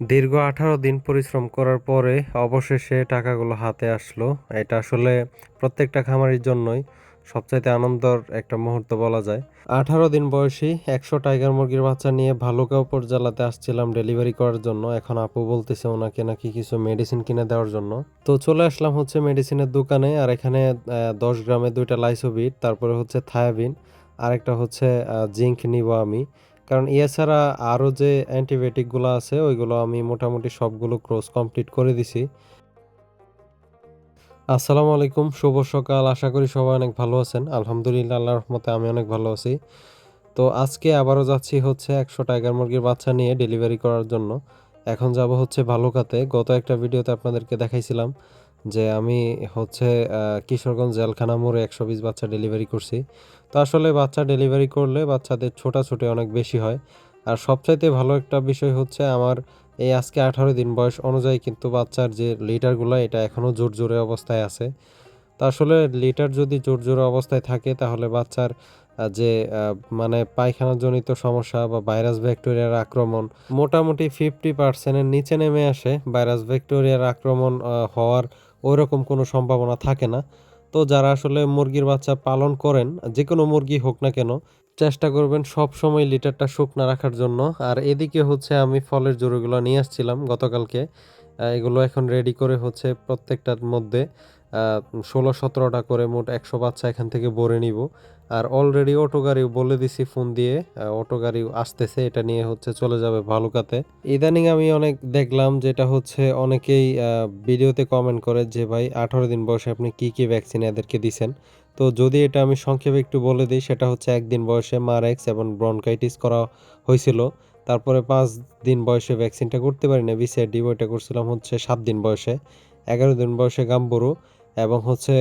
দীর্ঘ আঠারো দিন পরিশ্রম করার পরে অবশেষে টাকাগুলো হাতে আসলো। এটা আসলে প্রত্যেকটা খামারির জন্যই সবচাইতে আনন্দর একটা মুহূর্ত বলা যায়। আঠারো দিন বয়সী একশো টাইগার মুরগির বাচ্চা নিয়ে ভালুকা উপজেলাতে আসছিলাম ডেলিভারি করার জন্য। এখন আপু বলতেছে ওনাকে নাকি কিছু মেডিসিন কিনে দেওয়ার জন্য। তো চলে আসলাম হচ্ছে মেডিসিনের দোকানে, আর এখানে দশ গ্রামে দুইটা লাইসোবিট, তারপরে হচ্ছে থায়াবিন, আরেকটা হচ্ছে জিঙ্ক নিব আমি। কারণ এছাড়া আরও যে অ্যান্টিবায়োটিকগুলো আছে, ওইগুলো আমি মোটামুটি সবগুলো কোর্স কমপ্লিট করে দিছি। আসসালামু আলাইকুম, শুভ সকাল। আশা করি সবাই অনেক ভালো আছেন। আলহামদুলিল্লাহ, আল্লাহর রহমতে আমি অনেক ভালো আছি। তো আজকে আবারও যাচ্ছি হচ্ছে একশো টাইগার মুরগির বাচ্চা নিয়ে ডেলিভারি করার জন্য। এখন যাব হচ্ছে ভালো ভালুকাতে। গত একটা ভিডিওতে আপনাদেরকে দেখাইছিলাম। যে আমি হচ্ছে কিশোরগঞ্জ জেলখানা মোড়ে একশো বিশ বাচ্চা ডেলিভারি করছি। তো আসলে বাচ্চা ডেলিভারি করলে বাচ্চাদের ছোটাছুটি অনেক বেশি হয়। আর সবচাইতে ভালো একটা বিষয় হচ্ছে আমার এই আজকে আঠারো দিন বয়স অনুযায়ী কিন্তু বাচ্চার যে লিটারগুলো এটা এখনও জোর জোরে অবস্থায় আছে। তো আসলে লিটার যদি জোর জোরে অবস্থায় থাকে, তাহলে বাচ্চার যে মানে পায়খানাজনিত সমস্যা বা ভাইরাস ব্যাকটেরিয়ার আক্রমণ মোটামুটি ফিফটি পার্সেন্টের নিচে নেমে আসে। ভাইরাস ব্যাকটেরিয়ার আক্রমণ হওয়ার ওইরকম কোনো সম্ভাবনা থাকে না। তো যারা আসলে মুরগির বাচ্চা পালন করেন, যে কোনো মুরগি হোক না কেন, চেষ্টা করবেন সব সময় লিটারটা শুকনো রাখার জন্য। আর এদিকে হচ্ছে আমি ফলের জোরগুলো নিয়ে আসছিলাম গতকালকে। এগুলো এখন রেডি করে হচ্ছে প্রত্যেকটার মধ্যে। ষোলো সতেরোটা করে মোট একশো বাচ্চা এখান থেকে ভরে নিব। আর অলরেডি অটো গাড়ি বলে দিছি ফোন দিয়ে অটো গাড়ি আসতেছে, এটা নিয়ে হচ্ছে চলে যাবে ভালুকাতে। ইদানিং আমি অনেক দেখলাম যেটা হচ্ছে অনেকেই ভিডিওতে কমেন্ট করে যে, ভাই, আঠারো দিন বয়সে আপনি কি কি ভ্যাকসিন এদেরকে দিছেন? তো যদি এটা আমি সংক্ষেপে একটু বলে দিই, সেটা হচ্ছে একদিন বয়সে মারেক্স এবং ব্রনকাইটিস করা হয়েছিল। তারপরে পাঁচ দিন বয়সে ভ্যাকসিনটা করতে পারি না বিসিআরডি ওইটা করছিলাম হচ্ছে সাত দিন বয়সে। এগারো দিন বয়সে গাম্বুরু। এবং হচ্ছে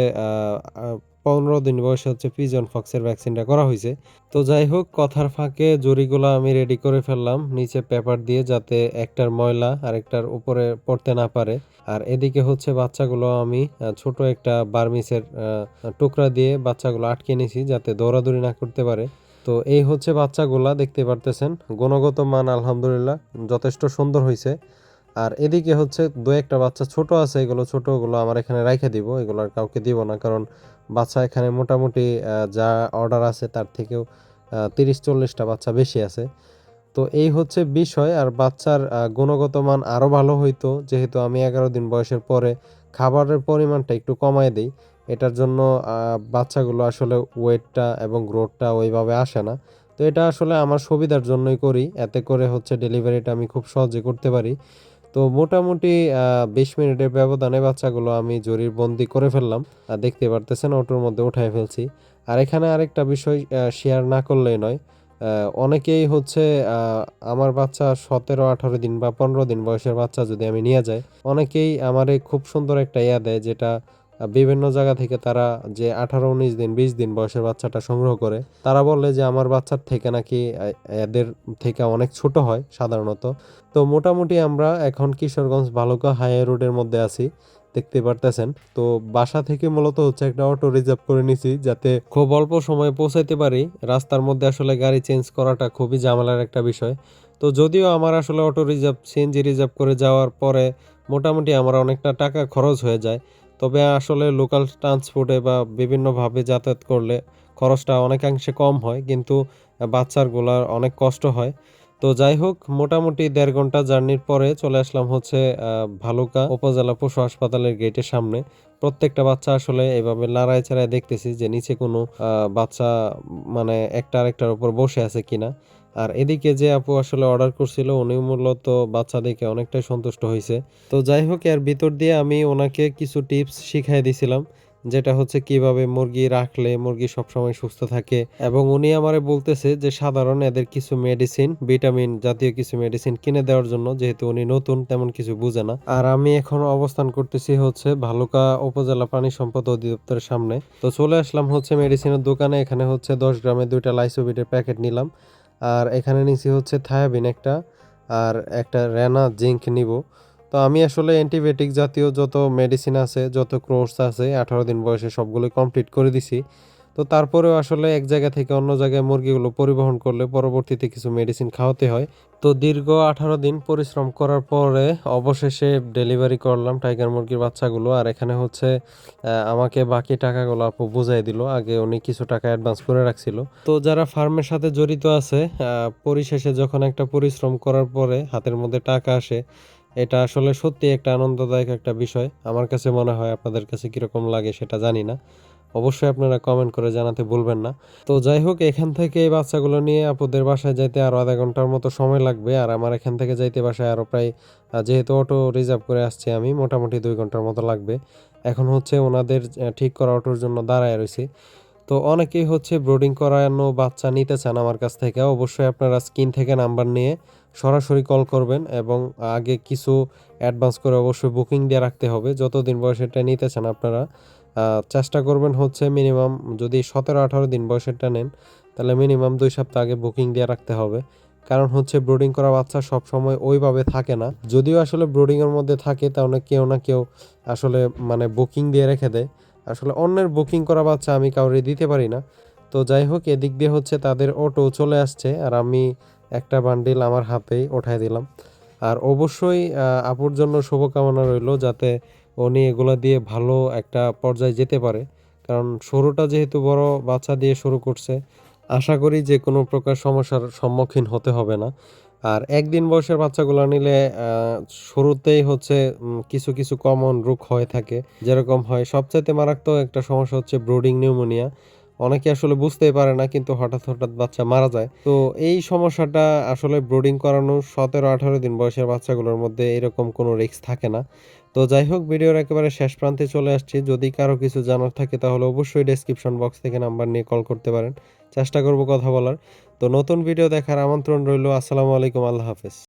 পনেরো দিন বয়সে হচ্ছে পিজন ফক্সের ভ্যাকসিনটা করা হয়েছে। তো যাই হোক, কথার ফাঁকে জরিগুলো আমি রেডি করে ফেললাম, নিচে পেপার দিয়ে যাতে একটার ময়লা আর একটার উপরে পড়তে না পারে। আর এদিকে হচ্ছে বাচ্চাগুলো আমি ছোট একটা বার্মিসের টুকরা দিয়ে বাচ্চাগুলো আটকে নিয়েছি যাতে দৌড়াদৌড়ি না করতে পারে। তো এই হচ্ছে বাচ্চাগুলা, দেখতে পারতেছেন, গুণগত মান আলহামদুলিল্লাহ যথেষ্ট সুন্দর হয়েছে আর এদিকে হচ্ছে দু একটা বাচ্চা ছোট আছে, এগুলো ছোটগুলো আমার এখানে রাইখে দিব, এগুলো আর কাউকে দিব না, কারণ বাচ্চা এখানে মোটামুটি যা অর্ডার আছে তার থেকেও তিরিশ চল্লিশটা বাচ্চা বেশি আছে। তো এই হচ্ছে বিষয়, আর বাচ্চার গুণগত মান আরও ভালো হইতো, যেহেতু আমি এগারো দিন বয়সের পরে খাবারের পরিমাণটা একটু কমায় দিই, এটার জন্য বাচ্চাগুলো আসলে ওয়েটটা এবং গ্রোথটা ওইভাবে আসে না। তো এটা আসলে আমার সুবিধার জন্যই করি, এতে করে হচ্ছে ডেলিভারিটা আমি খুব সহজে করতে পারি। তো মোটামুটি বিশ মিনিটের ব্যবধানে বাচ্চাগুলো আমি জরির বন্দি করে ফেললাম। দেখতে পারতেছেন, অটোর মধ্যে উঠাই ফেলছি। আর এখানে আরেকটা বিষয় শেয়ার না করলেই নয়। অনেকেই হচ্ছে আমার বাচ্চা সতেরো, আঠারো দিন বা পনেরো দিন বয়সের বাচ্চা যদি আমি নিয়ে যাই, অনেকেই আমারে খুব সুন্দর একটা ইয়া দেয়, যেটা বিভিন্ন জায়গা থেকে তারা যে আঠারো, উনিশ দিন, বিশ দিন বয়সের বাচ্চাটা সংগ্রহ করে, তারা বলে যে আমার বাচ্চার থেকে নাকি এদের থেকে অনেক ছোট হয় সাধারণত। তো মোটামুটি আমরা এখন কিশোরগঞ্জ ভালুকা হাই রোডের মধ্যে আছি, দেখতে পারতেছেন। তো বাসা থেকে মূলত হচ্ছে একটা অটো রিজার্ভ করে নিছি যাতে খুব অল্প সময়ে পৌঁছাইতে পারি। রাস্তার মধ্যে আসলে গাড়ি চেঞ্জ করাটা খুবই ঝামেলার একটা বিষয়। তো যদিও আমার আসলে অটো রিজার্ভ, সিএনজি রিজার্ভ করে যাওয়ার পরে মোটামুটি আমার অনেকটা টাকা খরচ হয়ে যায় তবে আসলে লোকাল ট্রান্সপোর্টে বা বিভিন্নভাবে যাতায়াত করলে খরচটা অনেকাংশে কম হয়, কিন্তু বাচ্চারগুলার অনেক কষ্ট হয়। তো যাই হোক, মোটামুটি দেড় ঘণ্টা জার্নির পরে চলে আসলাম হচ্ছে ভালুকা উপজেলা পশু হাসপাতালের গেটের সামনে। প্রত্যেকটা বাচ্চা আসলে এভাবে লড়াই ছাড়াই দেখতেছি যে নিচে কোনো বাচ্চা মানে একটা আরেকটার উপর বসে আছে কিনা। আর এদিকে যে আপু আসলে অর্ডার করছিল উনি মূলত বাচ্চা দেখে অনেকটাই সন্তুষ্ট হয়েছে। তো যাই হোক, এর ভিতর দিয়ে আমি ওনাকে কিছু টিপস শিখাই দিছিলাম, যেটা হচ্ছে কীভাবে মুরগি রাখলে মুরগি সবসময় সুস্থ থাকে। এবং উনি আমারে বলতেছে যে, সাধারণ এদের কিছু মেডিসিন ভিটামিন জাতীয় কিছু মেডিসিন কিনে দেওয়ার জন্য, যেহেতু উনি নতুন, তেমন কিছু বুঝে না। আর আমি এখন অবস্থান করতেছি হচ্ছে ভালুকা উপজেলা প্রাণী সম্পদ অধিদপ্তরের সামনে। তো চলে আসলাম হচ্ছে মেডিসিনের দোকানে, এখানে হচ্ছে দশ গ্রামে দুইটা লাইসোবিটের প্যাকেট নিলাম। আর এখানে নিচে হচ্ছে থায়াবিন একটা আর একটা রেনা জিঙ্ক নিব। তো আমি আসলে অ্যান্টিবায়োটিক জাতীয় যত মেডিসিন আছে, যত কোর্স আছে, আঠারো দিন বয়সে সবগুলোই কমপ্লিট করে দিছি। তো তারপরেও আসলে এক জায়গা থেকে অন্য জায়গায় মুরগিগুলো পরিবহন করলে পরবর্তীতে কিছু মেডিসিন খাওয়াতে হয়। তো দীর্ঘ আঠারো দিন পরিশ্রম করার পরে অবশেষে ডেলিভারি করলাম টাইগার মুরগির বাচ্চাগুলো। আর এখানে হচ্ছে আমাকে বাকি টাকাগুলো আপু বুঝাই দিল। আগে উনি কিছু টাকা অ্যাডভান্স করে রাখছিল। তো যারা ফার্মের সাথে জড়িত আছে পরিশেষে যখন একটা পরিশ্রম করার পরে হাতের মধ্যে টাকা আসে, এটা আসলে সত্যি একটা আনন্দদায়ক একটা বিষয়। আমার কাছে মনে হয় আপনাদের কাছে কীরকম লাগে সেটা জানি না। অবশ্যই আপনারা কমেন্ট করে জানাতে ভুলবেন না। তো যাই হোক, এখান থেকে এই বাচ্চাগুলো নিয়ে আপুদের বাসায় যাইতে আরও আধা ঘণ্টার মতো সময় লাগবে। আর আমার এখান থেকে যাইতে বাসায় আরও প্রায় যেহেতু অটো রিজার্ভ করে আসছি আমি, মোটামুটি দুই ঘণ্টার মতো লাগবে। এখন হচ্ছে ওনাদের ঠিক করা অটোর জন্য দাঁড়ায় রয়েছি। তো অনেকেই হচ্ছে ব্রোডিং করানো বাচ্চা নিতে চান আমার কাছ থেকে। অবশ্যই আপনারা স্ক্রিন থেকে নাম্বার নিয়ে সরাসরি কল করবেন এবং আগে কিছু অ্যাডভান্স করে অবশ্যই বুকিং দিয়ে রাখতে হবে। যতদিন বয়সেরটা নিতে চান আপনারা চেষ্টা করবেন হচ্ছে মিনিমাম যদি সতেরো আঠারো দিন বয়সেরটা নেন, তাহলে মিনিমাম দুই সপ্তাহ আগে বুকিং দিয়ে রাখতে হবে। কারণ হচ্ছে ব্রোডিং করা বাচ্চা সব সময় ওইভাবে থাকে না। যদিও আসলে ব্রোডিংয়ের মধ্যে থাকে তাহলে কেউ না কেউ আসলে মানে বুকিং দিয়ে রেখে দেয়। আসলে অন্যের বুকিং করা বাচ্চা আমি কাউরে দিতে পারি না। তো যাই হোক, এদিক দিয়ে হচ্ছে তাদের অটো চলে আসছে, আর আমি একটা বান্ডিল আমার হাতেই ওঠাই দিলাম। আর অবশ্যই আপুর জন্য শুভকামনা রইল যাতে উনি এগুলা দিয়ে ভালো একটা পর্যায়ে যেতে পারে। কারণ শুরুটা যেহেতু বড় বাচ্চা দিয়ে শুরু করছে, আশা করি যে কোনো প্রকার সমস্যার সম্মুখীন হতে হবে না। আর একদিন বয়সের বাচ্চাগুলো নিলে শুরুতেই হচ্ছে কিছু কিছু কমন রোগ হয়ে থাকে। যেরকম হয়, সবচাইতে মারাত্মক একটা সমস্যা হচ্ছে ব্রোডিং নিউমোনিয়া অনেকে আসলে বুঝতেই পারে না, কিন্তু হঠাৎ হঠাৎ বাচ্চা মারা যায়। তো এই সমস্যাটা আসলে ব্রোডিং করানো, সতেরো, আঠারো দিন বয়সের বাচ্চাগুলোর মধ্যে এরকম কোনো রিস্ক থাকে না। তো যাই হোক, ভিডিওর একেবারে শেষ প্রান্তে চলে আসছি। যদি কারও কিছু জানার থাকে, তাহলে অবশ্যই ডেসক্রিপশন বক্স থেকে নাম্বার নিয়ে কল করতে পারেন। চেষ্টা করব কথা বলার। তো নতুন ভিডিও দেখার আমন্ত্রণ রইল। আসসালামু আলাইকুম। আল্লাহ হাফেজ।